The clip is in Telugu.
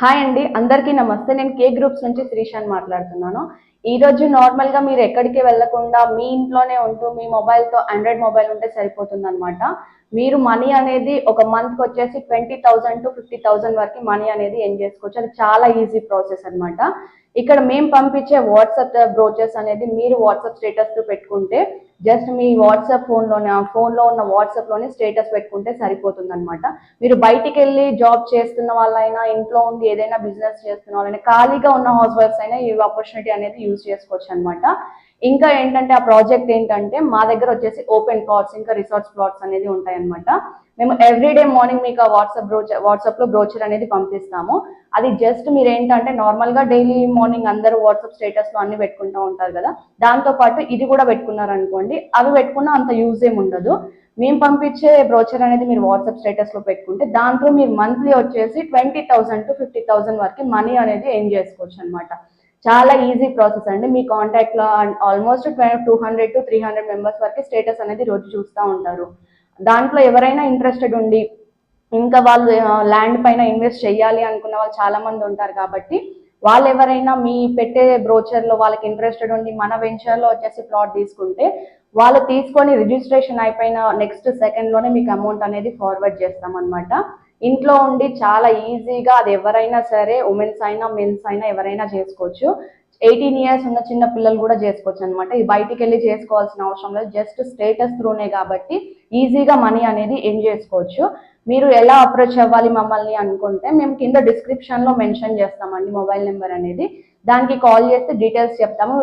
హాయ్ అండి అందరికీ నమస్తే. నేను కే గ్రూప్స్ నుంచి శ్రీశాన్ మాట్లాడుతున్నాను. ఈ రోజు నార్మల్గా మీరు ఎక్కడికి వెళ్ళకుండా మీ ఇంట్లోనే ఉంటూ మీ మొబైల్తో ఆండ్రాయిడ్ మొబైల్ ఉంటే సరిపోతుంది అనమాట మీరు మనీ అనేది ఒక మంత్కి వచ్చేసి twenty thousand to fifty thousand వరకు మనీ అనేది ఏం చేసుకోవచ్చు. అది చాలా ఈజీ ప్రాసెస్ అన్నమాట. ఇక్కడ మేము పంపించే వాట్సాప్ బ్రోచెస్ అనేది మీరు వాట్సాప్ స్టేటస్తో పెట్టుకుంటే జస్ట్ మీ వాట్సాప్ ఫోన్లోనే ఫోన్లో ఉన్న వాట్సాప్లోనే స్టేటస్ పెట్టుకుంటే సరిపోతుంది అనమాట మీరు బయటికి వెళ్ళి జాబ్ చేస్తున్న వాళ్ళైనా ఇంట్లో ఉండి ఏదైనా బిజినెస్ చేస్తున్న వాళ్ళైనా ఖాళీగా ఉన్న హౌస్ వైఫ్స్ అయినా ఈ ఆపర్చునిటీ అనేది యూజ్ చేసుకోవచ్చు అనమాట ఇంకా ఏంటంటే ఆ ప్రాజెక్ట్ ఏంటంటే మా దగ్గర వచ్చేసి ఓపెన్ ప్లాట్స్ ఇంకా రిసార్ట్స్ ప్లాట్స్ అనేది ఉంటాయి అనమాట మేము ఎవ్రీడే మార్నింగ్ మీకు ఆ వాట్సాప్ బ్రోచర్ వాట్సాప్లో బ్రోచర్ అనేది పంపిస్తాము. అది జస్ట్ మీరు ఏంటంటే నార్మల్గా డైలీ మార్నింగ్ అందరూ వాట్సాప్ స్టేటస్లో అన్ని పెట్టుకుంటూ ఉంటారు కదా. దాంతో పాటు ఇది కూడా పెట్టుకున్నారు అనుకోండి అవి పెట్టుకున్నా అంత యూజ్ ఏమి ఉండదు. మేము పంపించే బ్రోచర్ అనేది మీరు వాట్సాప్ స్టేటస్లో పెట్టుకుంటే దాంట్లో మీరు మంత్లీ వచ్చేసి twenty thousand to fifty thousand వరకు మనీ అనేది ఏం చేసుకోవచ్చు అనమాట చాలా ఈజీ ప్రాసెస్ అండి. మీ కాంటాక్ట్లో almost two hundred to three hundred members వరకు స్టేటస్ అనేది రోజు చూస్తూ ఉంటారు. దాంట్లో ఎవరైనా ఇంట్రెస్టెడ్ ఉండి ఇంకా వాళ్ళు ల్యాండ్ పైన ఇన్వెస్ట్ చేయాలి అనుకున్న వాళ్ళు చాలా మంది ఉంటారు కాబట్టి వాళ్ళు ఎవరైనా మీ పెట్టే బ్రోచర్లో వాళ్ళకి ఇంట్రెస్టెడ్ ఉండి మన వెంచర్లో వచ్చేసి ప్లాట్ తీసుకుంటే వాళ్ళు తీసుకొని రిజిస్ట్రేషన్ అయిపోయిన నెక్స్ట్ సెకండ్లోనే మీకు అమౌంట్ అనేది ఫార్వర్డ్ చేస్తాం అనమాట ఇంట్లో ఉండి చాలా ఈజీగా అది ఎవరైనా సరే ఉమెన్స్ అయినా మెన్స్ అయినా ఎవరైనా చేసుకోవచ్చు. ఎయిటీన్ ఇయర్స్ ఉన్న చిన్న పిల్లలు కూడా చేసుకోవచ్చు అనమాట ఇది బయటికి వెళ్ళి చేసుకోవాల్సిన అవసరం లేదు. జస్ట్ స్టేటస్ త్రూనే కాబట్టి ఈజీగా మనీ అనేది ఎన్ చేసుకోవచ్చు. మీరు ఎలా అప్రోచ్ అవ్వాలి మమ్మల్ని అనుకుంటే మేము కింద డిస్క్రిప్షన్లో మెన్షన్ చేస్తామండి మొబైల్ నెంబర్ అనేది. దానికి కాల్ చేస్తే డీటెయిల్స్ చెప్తాము.